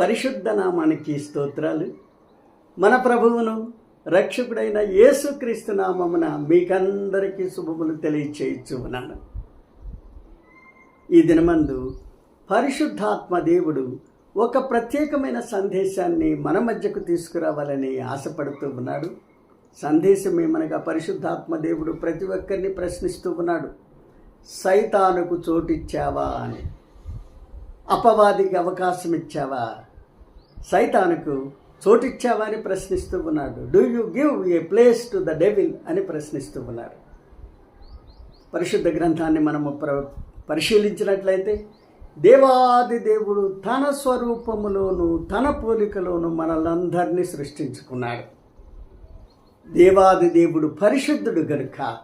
పరిశుద్ధ నామానికి స్తోత్రాలు. మన ప్రభువును రక్షకుడైన యేసుక్రీస్తు నామమున మీకందరికీ శుభములు తెలియచేయచ్చు ఉన్నాను. ఈ దినమందు పరిశుద్ధాత్మ దేవుడు ఒక ప్రత్యేకమైన సందేశాన్ని మన మధ్యకు తీసుకురావాలని ఆశపడుతూ ఉన్నాడు. సందేశం ఏమనగా పరిశుద్ధాత్మ దేవుడు ప్రతి ఒక్కరిని ప్రశ్నిస్తూ ఉన్నాడు. సైతానుకు చోటిచ్చావా అని. అపవాదికి అవకాశం ఇచ్చావా? సైతానుకు చోటిచ్చావా అని ప్రశ్నిస్తూ ఉన్నాడు. Do you give a place to the devil అని ప్రశ్నిస్తూ ఉన్నారు. పరిశుద్ధ గ్రంథాన్ని మనము ప్ర పరిశీలించినట్లయితే దేవాది దేవుడు తన స్వరూపములోను తన పోలికలోను మనలందరినీ సృష్టించుకున్నాడు. దేవాది దేవుడు పరిశుద్ధుడు గనుక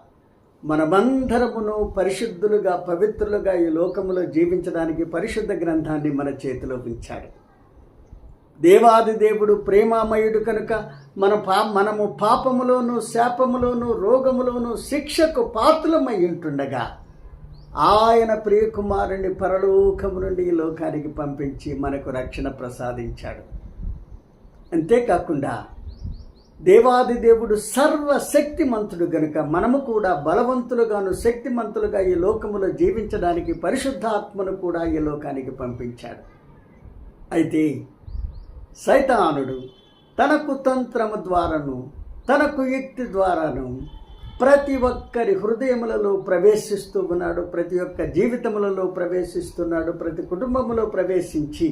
మనమందరమును పరిశుద్ధులుగా పవిత్రులుగా ఈ లోకములో జీవించడానికి పరిశుద్ధ గ్రంథాన్ని మన చేతిలో ఉంచాడు. దేవాది దేవుడు ప్రేమామయుడు కనుక మన పా మనము పాపములోను శాపములోను రోగములోను శిక్షకు పాత్రమై ఉంటుండగా ఆయన ప్రియకుమారుని పరలోకము నుండి ఈ లోకానికి పంపించి మనకు రక్షణ ప్రసాదించాడు. అంతేకాకుండా దేవాది దేవుడు సర్వశక్తిమంతుడు గనుక మనము కూడా బలవంతులుగాను శక్తిమంతులుగా ఈ లోకములో జీవించడానికి పరిశుద్ధాత్మను కూడా ఈ లోకానికి పంపించాడు. అయితే సైతానుడు తన కుతంత్రము ద్వారాను తన కుయుక్తి ద్వారాను ప్రతి ఒక్కరి హృదయములలో ప్రవేశిస్తూ ఉన్నాడు ప్రతి ఒక్క జీవితములలో ప్రవేశిస్తున్నాడు ప్రతి కుటుంబములో ప్రవేశించి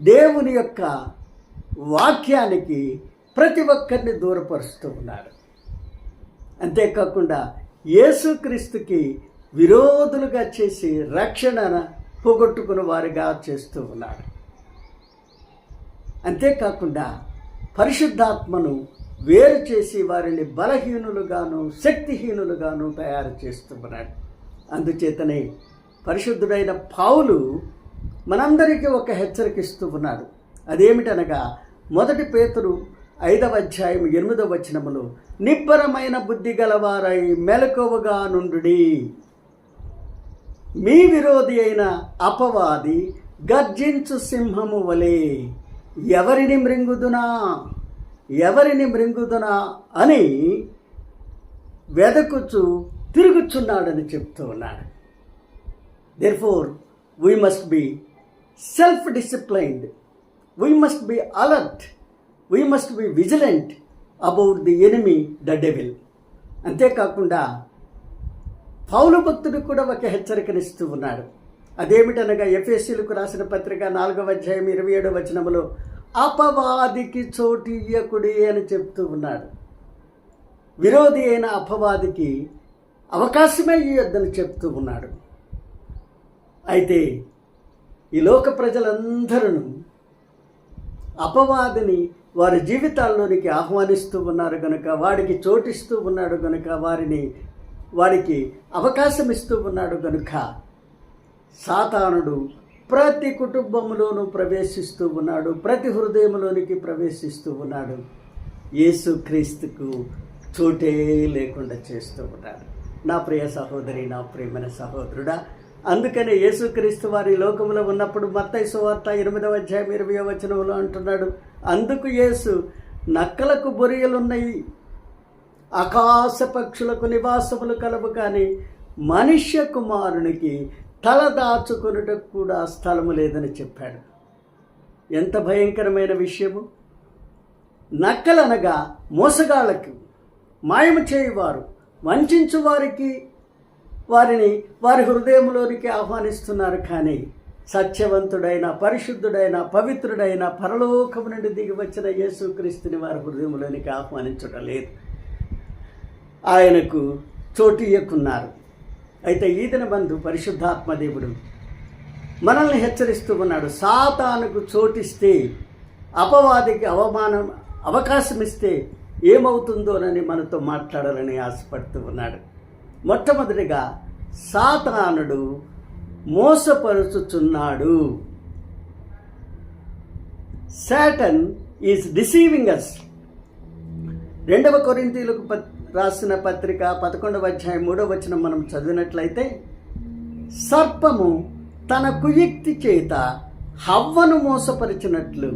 దేవుని యొక్క వాక్యానికి ప్రతి ఒక్కరిని దూరపరుస్తూ ఉన్నాడు. అంతేకాకుండా యేసుక్రీస్తుకి విరోధులుగా చేసి రక్షణ పోగొట్టుకున్న వారిగా చేస్తూ ఉన్నాడు. అంతేకాకుండా పరిశుద్ధాత్మను వేరు చేసి వారిని బలహీనులుగాను శక్తిహీనులుగాను తయారు చేస్తున్నాడు అందుచేతనే పరిశుద్ధుడైన పావులు మనందరికీ ఒక హెచ్చరిక ఇస్తూ ఉన్నాడు అదేమిటనగా మొదటి పేతురు ఐదవ అధ్యాయం ఎనిమిదవ వచనములు నిబ్బరమైన బుద్ధి గలవారై మెలకువగా నుండుడి. మీ విరోధి అయిన అపవాది గర్జించు సింహము వలె. ఎవరిని మృంగుదునా? ఎవరిని మృంగుదునా? అని వెదకుచు తిరుగుచున్నాడని చెప్తూ ఉన్నాడు. Therefore we must be self disciplined we must be alert we must be vigilant about the enemy the devil అంతేకాకుండా పౌలు భక్తుడు కూడా ఒక హెచ్చరికనిస్తూ ఉన్నాడు. అదేమిటనగా ఎఫ్ఎస్సీలకు రాసిన పత్రిక నాలుగవ అధ్యాయం ఇరవై ఏడవ వచనములో అపవాదికి చోటు అని చెప్తూ ఉన్నాడు. విరోధి అయిన అపవాదికి అవకాశమే ఇయ్యొద్దని చెప్తూ ఉన్నాడు. అయితే ఈ లోక ప్రజలందరూ అపవాదిని వారి జీవితాల్లోనికి ఆహ్వానిస్తూ ఉన్నారు కనుక వాడికి చోటిస్తూ ఉన్నాడు కనుక వారిని వారికి అవకాశం ఇస్తూ ఉన్నాడు కనుక సాతానుడు ప్రతి కుటుంబంలోనూ ప్రవేశిస్తూ ఉన్నాడు ప్రతి హృదయంలోనికి ప్రవేశిస్తూ ఉన్నాడు. యేసుక్రీస్తుకు చోటే లేకుండా చేస్తూ ఉన్నాడు. నా ప్రియ సహోదరి నా ప్రియమైన సహోదరుడా అందుకనే యేసుక్రీస్తు వారి లోకంలో ఉన్నప్పుడు మత్తయి సువార్త ఎనిమిదవ అధ్యాయం ఇరవై వచనంలో అంటున్నాడు అందుకు యేసు నక్కలకు బొరియలున్నాయి ఆకాశ పక్షులకు నివాసములు కలవు కానీ మనుష్య కుమారునికి తల దాచుకొనుటకు కూడా స్థలము లేదని చెప్పాడు. ఎంత భయంకరమైన విషయము? నక్కలనగా మోసగాళ్ళకు మాయము చేయువారు వంచించు వారికి వారిని వారి హృదయంలోనికి ఆహ్వానిస్తున్నారు కానీ సత్యవంతుడైన పరిశుద్ధుడైన పవిత్రుడైన పరలోకము నుండి దిగి వచ్చిన యేసుక్రీస్తుని వారి హృదయంలోనికి ఆహ్వానించడం లేదు. ఆయనకు చోటు ఇయ్యకున్నారు. అయితే ఈతన బంధు పరిశుద్ధాత్మదేవుడు మనల్ని హెచ్చరిస్తూ ఉన్నాడు. సాతానుకు చోటిస్తే అపవాదికి అవమానం అవకాశం ఇస్తే ఏమవుతుందోనని మనతో మాట్లాడాలని ఆశపడుతూ ఉన్నాడు. మొట్టమొదటిగా సాతానుడు మోసపరుచుచున్నాడు. శాటన్ ఈజ్ డిసీవింగ్ అస్ రెండవ కొరింతీలకు రాసిన పత్రిక పదకొండవ అధ్యాయం మూడవ వచనం మనం చదివినట్లయితే సర్పము తన కుయుక్తి చేత హవ్వను మోసపరిచినట్లు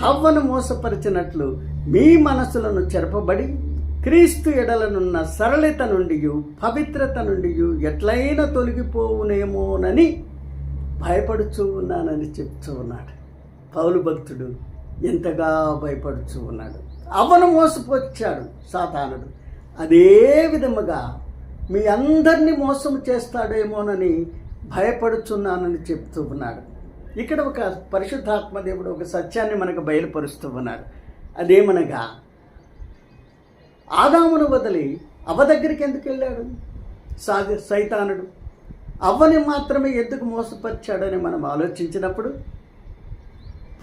హవ్వను మోసపరిచినట్లు మీ మనసులను చెరపబడి క్రీస్తు ఎడలనున్న సరళత నుండి పవిత్రత నుండి ఎట్లయినా తొలగిపోవునేమోనని భయపడుచూ ఉన్నానని చెప్తూ ఉన్నాడు. పౌలు భక్తుడు ఎంతగా భయపడుచూ ఉన్నాడు. అవను మోసపోచ్చాడు సాతానుడు. అదే విధముగా మీ అందరినీ మోసం చేస్తాడేమోనని భయపడుచున్నానని చెప్తూ ఉన్నాడు. ఇక్కడ ఒక పరిశుద్ధాత్మ దేవుడు ఒక సత్యాన్ని మనకు బయలుపరుస్తూ ఉన్నాడు. అదేమనగా ఆదామును వదిలి అవ్వ దగ్గరికి ఎందుకు వెళ్ళాడు? సాది సైతానుడు. అవ్వని మాత్రమే ఎందుకు మోసపరిచాడని మనం ఆలోచించినప్పుడు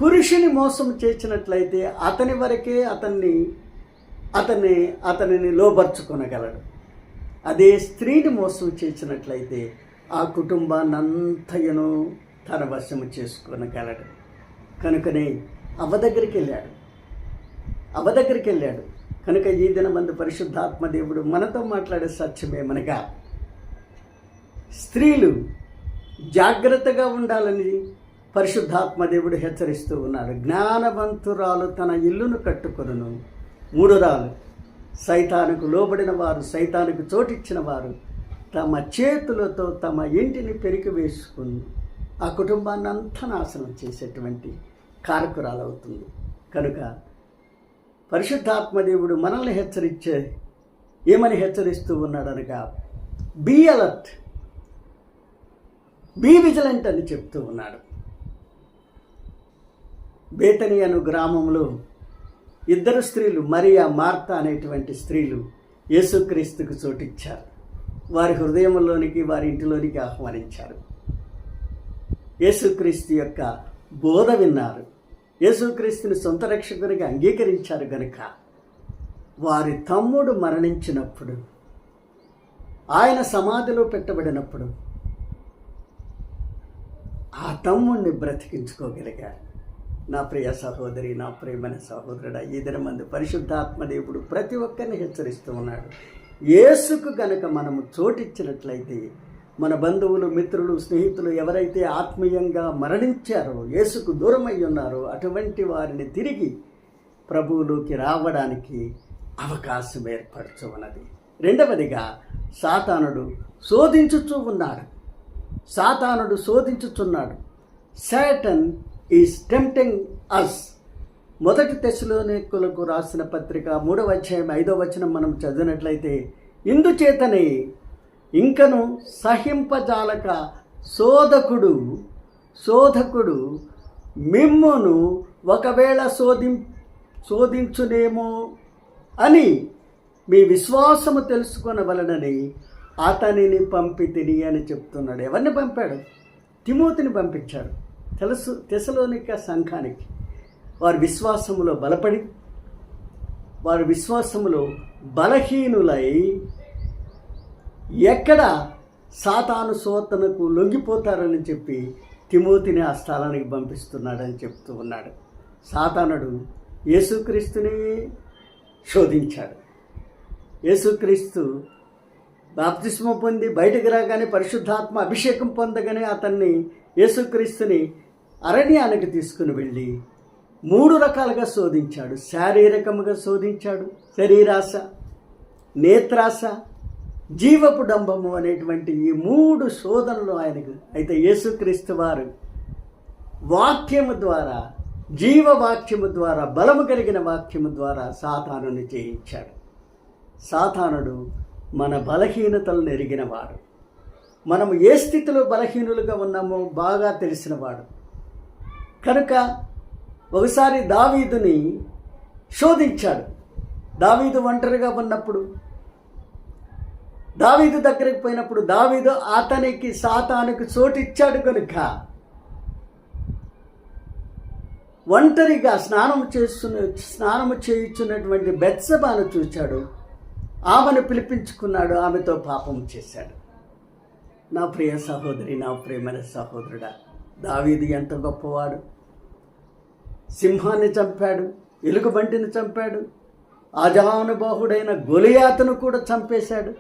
పురుషుని మోసం చేసినట్లయితే అతని వరకే అతన్ని అతన్ని అతనిని లోపరుచుకొనగలడు అదే స్త్రీని మోసం చేసినట్లయితే ఆ కుటుంబాన్ని అంతయును తన వశము చేసుకొనగలడు. కనుకనే అవ్వ దగ్గరికి వెళ్ళాడు. అవ్వ దగ్గరికి వెళ్ళాడు. కనుక ఈ దినమందు పరిశుద్ధాత్మదేవుడు మనతో మాట్లాడే సత్యమేమనగా స్త్రీలు జాగ్రత్తగా ఉండాలని పరిశుద్ధాత్మదేవుడు హెచ్చరిస్తూ ఉన్నాడు జ్ఞానవంతురాలు తన ఇల్లును కట్టుకొనును. మూడురాలు సైతానికి లోబడిన వారు సైతానికి చోటిచ్చిన వారు తమ చేతులతో తమ ఇంటిని పెరికి వేసుకుని ఆ కుటుంబాన్ని అంతా నాశనం చేసేటువంటి కారకురాలు అవుతుంది కనుక పరిశుద్ధాత్మదేవుడు మనల్ని హెచ్చరించే ఏమని హెచ్చరిస్తూ ఉన్నాడనగా బీ అలర్ట్ బీ విజిలెంట్ అని చెప్తూ ఉన్నాడు. బేతని అను గ్రామంలో ఇద్దరు స్త్రీలు మరియా మార్త అనేటువంటి స్త్రీలు యేసుక్రీస్తుకు చోటిచ్చారు. వారి హృదయంలోనికి వారి ఇంటిలోనికి ఆహ్వానించారు. యేసుక్రీస్తు యొక్క బోధ విన్నారు. యేసుక్రీస్తుని సొంత రక్షకునిగా అంగీకరించారు గనుక వారి తమ్ముడు మరణించినప్పుడు ఆయన సమాధిలో పెట్టబడినప్పుడు ఆ తమ్ముడిని బ్రతికించుకోగలిగారు. నా ప్రియ సహోదరి నా ప్రియమైన సహోదరుడ ఈ దినమందు పరిశుద్ధాత్మదేవుడు ప్రతి ఒక్కరిని హెచ్చరిస్తూ ఉన్నాడు. యేసుకు గనక మనము చోటిచ్చినట్లయితే మన బంధువులు మిత్రులు స్నేహితులు ఎవరైతే ఆత్మీయంగా మరణించారో యేసుకు దూరమై ఉన్నారో అటువంటి వారిని తిరిగి ప్రభువులోకి రావడానికి అవకాశం ఏర్పరచు ఉన్నది రెండవదిగా సాతానుడు శోధించుచూ ఉన్నాడు. సాతానుడు శోధించుచున్నాడు. శాటన్ ఈజ్ టెంప్టింగ్ అస్ మొదటి తెశలోనికులకు రాసిన పత్రిక మూడవ అధ్యాయం ఐదవ వచనం మనం చదివినట్లయితే ఇందుచేతనే ఇంకను సహింపజాలక శోధకుడు శోధకుడు మిమ్మును ఒకవేళ శోధిం శోధించునేమో అని మీ విశ్వాసము తెలుసుకొనవలనని అతనిని పంపి తిని అని చెప్తున్నాడు. ఎవరిని పంపాడు? తిమోతిని పంపించాడు తెలుసు తెసలోనిక సంఘానికి వారి విశ్వాసములో బలపడి వారి విశ్వాసములో బలహీనులై ఎక్కడ సాతాను సోతనకు లొంగిపోతారని చెప్పి తిమోతిని ఆ స్థలానికి పంపిస్తున్నాడని చెప్తూ ఉన్నాడు. సాతానుడు యేసుక్రీస్తుని శోధించాడు. యేసుక్రీస్తు బాప్తిస్మ పొంది బయటకు రాగానే పరిశుద్ధాత్మ అభిషేకం పొందగానే అతన్ని యేసుక్రీస్తుని అరణ్యానికి తీసుకుని వెళ్ళి మూడు రకాలుగా శోధించాడు. శారీరకముగా శోధించాడు. శరీరాశ నేత్రాశ జీవపు డంబము అనేటువంటి ఈ మూడు శోధనలు ఆయనకు అయితే యేసుక్రీస్తు వారు వాక్యము ద్వారా జీవవాక్యము ద్వారా బలము కలిగిన వాక్యము ద్వారా సాతానుని చేయించాడు సాతానుడు మన బలహీనతలను ఎరిగినవాడు. మనము ఏ స్థితిలో బలహీనులుగా ఉన్నామో బాగా తెలిసినవాడు. కనుక ఒకసారి దావీదుని శోధించాడు. దావీదు ఒంటరిగా ఉన్నప్పుడు దావీదు దగ్గరికి పోయినప్పుడు దావీదు అతనికి సాతానికి చోటిచ్చాడు కనుక ఒంటరిగా స్నానం చేస్తున్న స్నానము చేయించున్నటువంటి బెత్సబాను చూచాడు. ఆమెను పిలిపించుకున్నాడు ఆమెతో పాపం చేశాడు. నా ప్రియ సహోదరి నా ప్రియమైన సహోదరుడా దావీది ఎంత గొప్పవాడు? సింహాన్ని చంపాడు ఎలుగుబంటిని చంపాడు అజానుబాహుడైన గొలియాతను కూడా చంపేశాడు.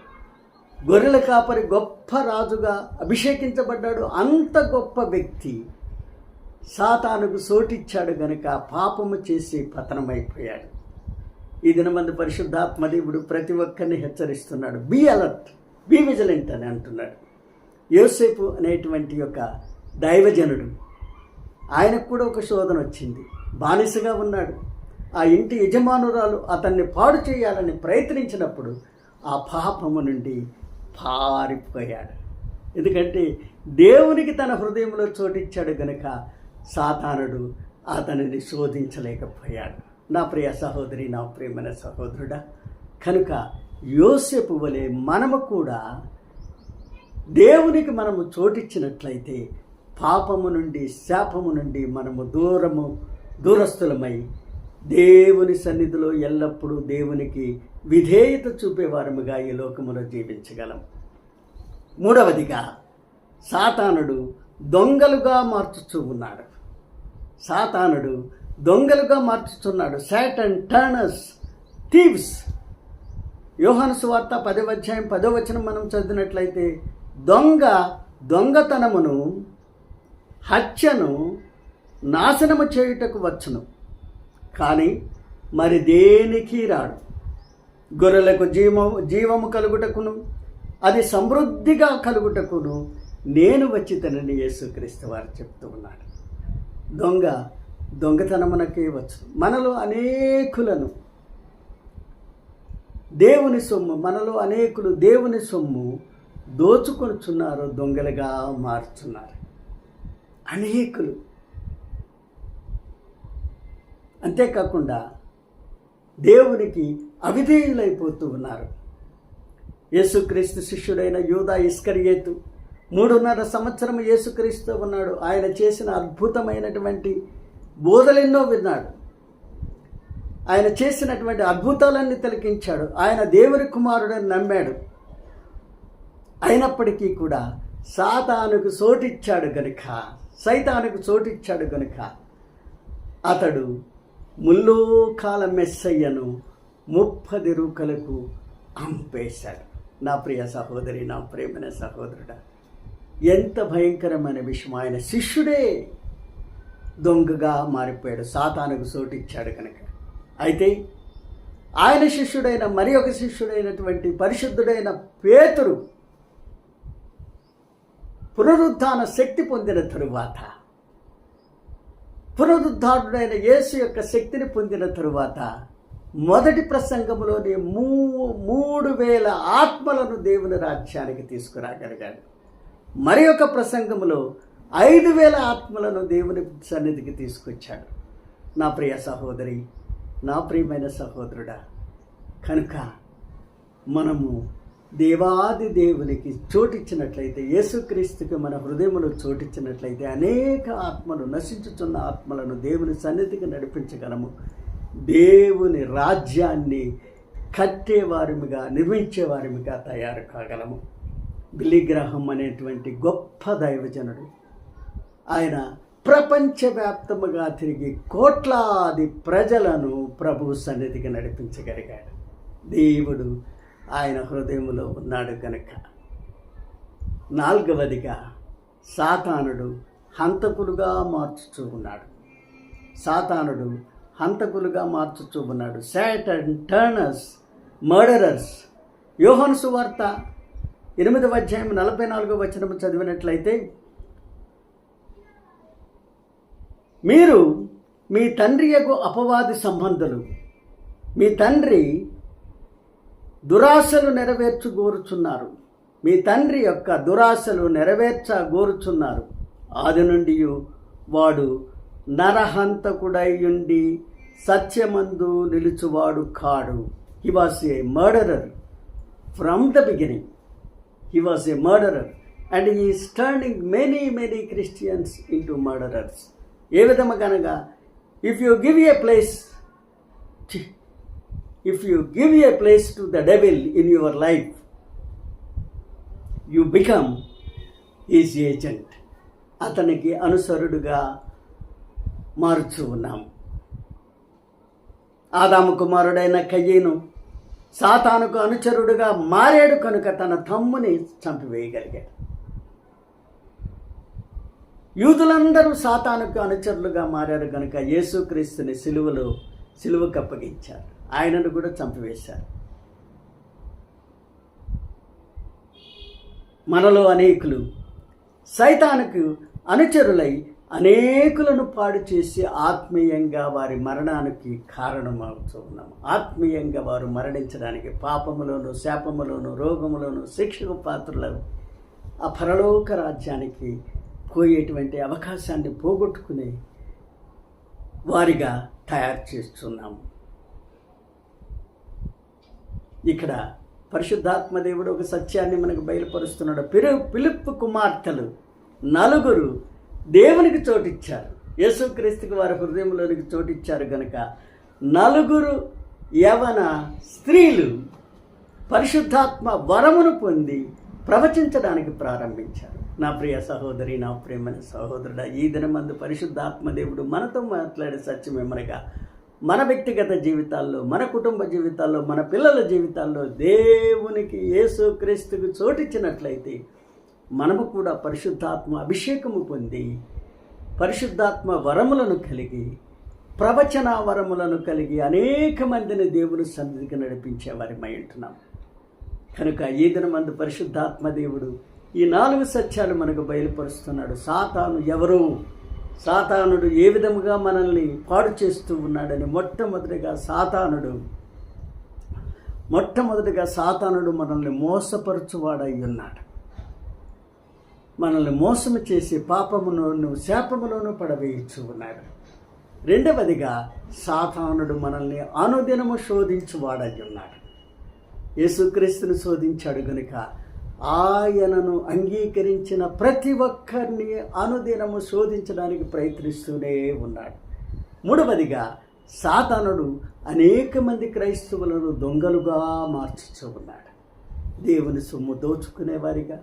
గొర్రెల కాపరి గొప్ప రాజుగా అభిషేకించబడ్డాడు. అంత గొప్ప వ్యక్తి సాతానుకు సోటిచ్చాడు గనుక పాపము చేసి పతనమైపోయాడు. ఈ దినమందు పరిశుద్ధాత్మదేవుడు ప్రతి ఒక్కరిని హెచ్చరిస్తున్నాడు. బీ అలర్ట్ బీ విజిలెంట్ అని అంటున్నాడు. యోసేపు అనేటువంటి యొక్క దైవజనుడు. ఆయనకు కూడా ఒక శోధన వచ్చింది. బానిసగా ఉన్నాడు. ఆ ఇంటి యజమానురాలు అతన్ని పాడు చేయాలని ప్రయత్నించినప్పుడు ఆ పాపము నుండి పారిపోయాడు. ఎందుకంటే దేవునికి తన హృదయంలో చోటిచ్చాడు గనుక సాతానుడు అతనిని శోధించలేకపోయాడు. నా ప్రియ సహోదరి నా ప్రియమైన సహోదరుడా కనుక యోసేపు వలె మనము కూడా దేవునికి మనము చోటిచ్చినట్లయితే పాపము నుండి శాపము నుండి మనము దూరము దూరస్థులమై దేవుని సన్నిధిలో ఎల్లప్పుడూ దేవునికి విధేయత చూపేవారముగా ఈ లోకములో జీవించగలం. మూడవదిగా సాతానుడు దొంగలుగా మార్చుచూ ఉన్నాడు. సాతానుడు దొంగలుగా మార్చుచున్నాడు. Satan turners thieves. యోహాను సువార్త పదవ అధ్యాయం పదో వచనం మనం చదివినట్లయితే దొంగ దొంగతనమును హత్యను నాశనము చేయుటకు వచ్చును. కానీ మరి దేనికి రాడు? గొర్రెలకు జీవము జీవము కలుగుటకును అది సమృద్ధిగా కలుగుటకును నేను వచ్చి తనని యేసుక్రీస్తు వారు చెప్తూ ఉన్నాడు దొంగ దొంగతనమునకే వచ్చు మనలో అనేకులను దేవుని సొమ్ము మనలో అనేకులు దేవుని సొమ్ము దోచుకొనుచున్నారు దొంగలుగా మారుచున్నారు. అనేకులు. అంతేకాకుండా దేవునికి అవిధేయులైపోతూ ఉన్నారు. యేసుక్రీస్తు శిష్యుడైన యూదా ఇస్కరియేతు మూడున్నర సంవత్సరం యేసుక్రీస్తు ఉన్నాడు. ఆయన చేసిన అద్భుతమైనటువంటి బోధలెన్నో విన్నాడు. ఆయన చేసినటువంటి అద్భుతాలన్నీ తిలకించాడు. ఆయన దేవుని కుమారుడని నమ్మాడు. అయినప్పటికీ కూడా సాతానుకు సోటిచ్చాడు గనుక సైతానుకు చోటిచ్చాడు గనుక అతడు ముల్లోకాల మెస్సయ్యను ముప్పది రూకలకు అంపేశాడు. నా ప్రియ సహోదరి నా ప్రేమైన సహోదరుడా ఎంత భయంకరమైన విషయం. ఆయన శిష్యుడే దొంగగా మారిపోయాడు సాతానుకు చోటిచ్చాడు కనుక అయితే ఆయన శిష్యుడైన మరి ఒక శిష్యుడైనటువంటి పరిశుద్ధుడైన పేతురు పునరుద్ధాన శక్తి పొందిన తరువాత పునరుద్ధారుడైన యేసు యొక్క శక్తిని పొందిన తరువాత మొదటి ప్రసంగంలోనే మూ మూడు వేల ఆత్మలను దేవుని రాజ్యానికి తీసుకురాగలిగాడు. మరి ఒక ప్రసంగంలో ఐదు వేల ఆత్మలను దేవుని సన్నిధికి తీసుకొచ్చాడు. నా ప్రియ సహోదరి నా ప్రియమైన సహోదరుడా కనుక మనము దేవాది దేవునికి చోటిచ్చినట్లయితే యేసుక్రీస్తుకి మన హృదయంలో చోటిచ్చినట్లయితే అనేక ఆత్మలు నశించుతున్న ఆత్మలను దేవుని సన్నిధికి నడిపించగలము. దేవుని రాజ్యాన్ని కట్టేవారిగా నిర్మించేవారిమిగా తయారు కాగలము. బిలిగ్రహం అనేటువంటి గొప్ప దైవజనుడు. ఆయన ప్రపంచవ్యాప్తముగా తిరిగి కోట్లాది ప్రజలను ప్రభు సన్నిధికి నడిపించగలిగాడు. దేవుడు ఆయన హృదయంలో ఉన్నాడు కనుక నాలుగవదిగా సాతానుడు హంతకులుగా మార్చుచూ ఉన్నాడు. సాతానుడు హంతకులుగా మార్చుచూ ఉన్నాడు. శాటన్ అండ్ టర్నర్స్ మర్డరర్స్ యోహన్ సువార్త ఎనిమిదవ అధ్యాయం నలభై నాలుగో వచనము చదివినట్లయితే మీరు మీ తండ్రి యొక్క అపవాది సంబంధులు మీ తండ్రి దురాశలు నెరవేర్చు గోరుచున్నారు. మీ తండ్రి యొక్క దురాశలు నెరవేర్చ గోరుచున్నారు. ఆది నుండి వాడు నరహంతకుడై ఉండి సత్యమందు నిలుచువాడు కాడు. He was a murderer from the beginning he was a murderer and is turning many many Christians into murderers ఏ విధముగా అనగా if you give a place if you give a place to the devil in your life you become his agent అతనికి అనుసరుడుగా మారుచు ఉన్నాం. ఆదాము కుమారుడైన కయ్యను సాతానుకు అనుచరుడుగా మారాడు కనుక తన తమ్ముని చంపివేయగలిగాడు. యూదులందరూ సాతానుకు అనుచరులుగా మారారు కనుక యేసుక్రీస్తుని సిలువలో సిలువకు అప్పగించారు ఆయనను కూడా చంపివేశారు. మనలో అనేకులు సైతానికి అనుచరులై అనేకులను పాడు చేసి ఆత్మీయంగా వారి మరణానికి కారణమవుతూ ఉన్నాము. ఆత్మీయంగా వారు మరణించడానికి పాపములోను శాపములోను రోగములోను శిక్షకు పాత్రలు ఆ పరలోక రాజ్యానికి పోయేటువంటి అవకాశాన్ని పోగొట్టుకునే వారిగా తయారు చేస్తున్నాము. ఇక్కడ పరిశుద్ధాత్మదేవుడు ఒక సత్యాన్ని మనకు బయలుపరుస్తున్నాడు. పిరు పిలుపు కుమార్తెలు నలుగురు దేవునికి చోటిచ్చారు. యేసుక్రీస్తుకి వారి హృదయంలోనికి చోటిచ్చారు గనుక నలుగురు యవన స్త్రీలు పరిశుద్ధాత్మ వరమును పొంది ప్రవచించడానికి ప్రారంభించారు. నా ప్రియ సహోదరి నా ప్రేమని సహోదరుడా ఈ దినమందు పరిశుద్ధాత్మ దేవుడు మనతో మాట్లాడే సత్యమేమనగా మన వ్యక్తిగత జీవితాల్లో మన కుటుంబ జీవితాల్లో మన పిల్లల జీవితాల్లో దేవునికి యేసు క్రీస్తుకు చోటిచ్చినట్లయితే మనము కూడా పరిశుద్ధాత్మ అభిషేకము పొంది పరిశుద్ధాత్మ వరములను కలిగి ప్రవచన వరములను కలిగి అనేక మందిని దేవుని సన్నిధికి నడిపించేవారిమై ఉంటున్నాం. కనుక ఈ దినమందు పరిశుద్ధాత్మ దేవుడు ఈ నాలుగు సత్యాలు మనకు బయలుపరుస్తున్నాడు. సాతాను ఎవరు సాతానుడు ఏ విధముగా మనల్ని పాడు చేస్తూ ఉన్నాడని మొట్టమొదటిగా సాతానుడు మొట్టమొదటిగా సాతానుడు మనల్ని మోసపరచువాడై ఉన్నాడు. మనల్ని మోసము చేసి పాపములోను శాపములోను పడవేయచ్చు ఉన్నాడు. రెండవదిగా సాతానుడు మనల్ని అనుదినము శోధించువాడై ఉన్నాడు. యేసుక్రీస్తుని శోధించాడు గనుక ఆయనను అంగీకరించిన ప్రతి ఒక్కరిని అనుదినము శోధించడానికి ప్రయత్నిస్తూనే ఉన్నాడు. మూడవదిగా సాతానుడు అనేక మంది క్రైస్తవులను దొంగలుగా మార్చుతూ ఉన్నాడు. దేవుని సొమ్ము దోచుకునేవారిగా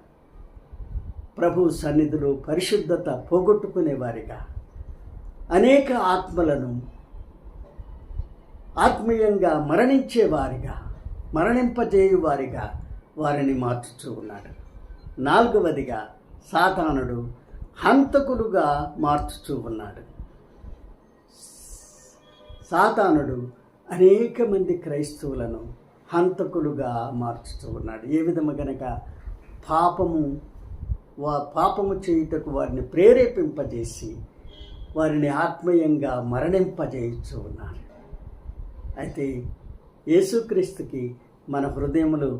ప్రభు సన్నిధిలో పరిశుద్ధత పోగొట్టుకునేవారిగా అనేక ఆత్మలను ఆత్మీయంగా మరణించేవారిగా మరణింపజేయువారిగా వారిని మార్చుచూ ఉన్నాడు. నాలుగవదిగా సాతానుడు హంతకులుగా మార్చుచూ ఉన్నాడు. సాతానుడు అనేక మంది క్రైస్తవులను హంతకులుగా మార్చుతూ ఉన్నాడు. ఏ విధము గనక పాపము వా పాపము చేయుటకు వారిని ప్రేరేపింపజేసి వారిని ఆత్మీయంగా మరణింపజేయచ్చు ఉన్నారు అయితే యేసుక్రీస్తుకి మన హృదయములు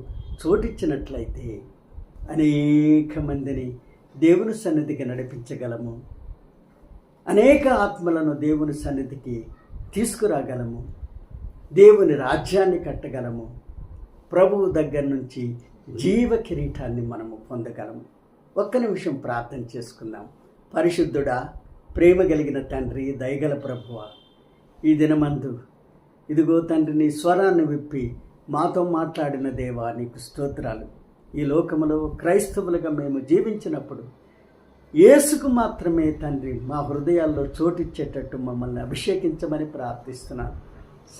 చోటిచ్చినట్లయితే అనేక మందిని దేవుని సన్నిధికి నడిపించగలము. అనేక ఆత్మలను దేవుని సన్నిధికి తీసుకురాగలము. దేవుని రాజ్యాన్ని కట్టగలము. ప్రభువు దగ్గర నుంచి జీవ కిరీటాన్ని మనము పొందగలము. ఒక్క నిమిషం ప్రార్థన చేసుకుందాం. పరిశుద్ధుడా ప్రేమ కలిగిన తండ్రి దయగల ప్రభువ ఈ దినమందు ఇదిగో తండ్రి నీ స్వరాన్ని విప్పి మాతో మాట్లాడిన దేవా నీకు స్తోత్రాలు. ఈ లోకములో క్రైస్తవులుగా మేము జీవించినప్పుడు యేసుకు మాత్రమే తండ్రి మా హృదయాల్లో చోటిచ్చేటట్టు మమ్మల్ని అభిషేకించమని ప్రార్థిస్తున్నాను.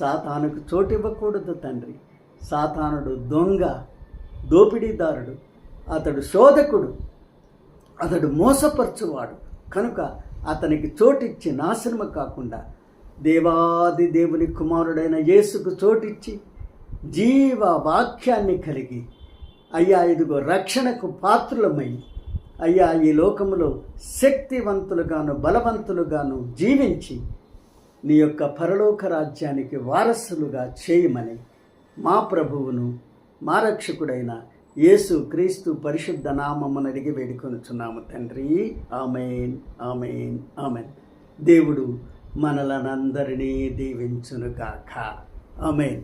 సాతానుకు చోటు ఇవ్వకూడదు తండ్రి. సాతానుడు దొంగ దోపిడీదారుడు అతడు శోధకుడు అతడు మోసపరచువాడు. కనుక అతనికి చోటిచ్చి నాశనము కాకుండా దేవాది దేవుని కుమారుడైన యేసుకు చోటిచ్చి జీవ వాక్యాన్ని కలిగి అయ్యా ఇదిగో రక్షణకు పాత్రులమై అయ్యా ఈ లోకములో శక్తివంతులుగాను బలవంతులుగాను జీవించి నీ యొక్క పరలోక రాజ్యానికి వారసులుగా చేయమని మా ప్రభువును మా రక్షకుడైన యేసు క్రీస్తు పరిశుద్ధ నామమును అడిగి వేడుకొనుచున్నాము తండ్రి. Amen amen amen. దేవుడు మనలనందరినీ దీవించునుగాక. ఆమెన్.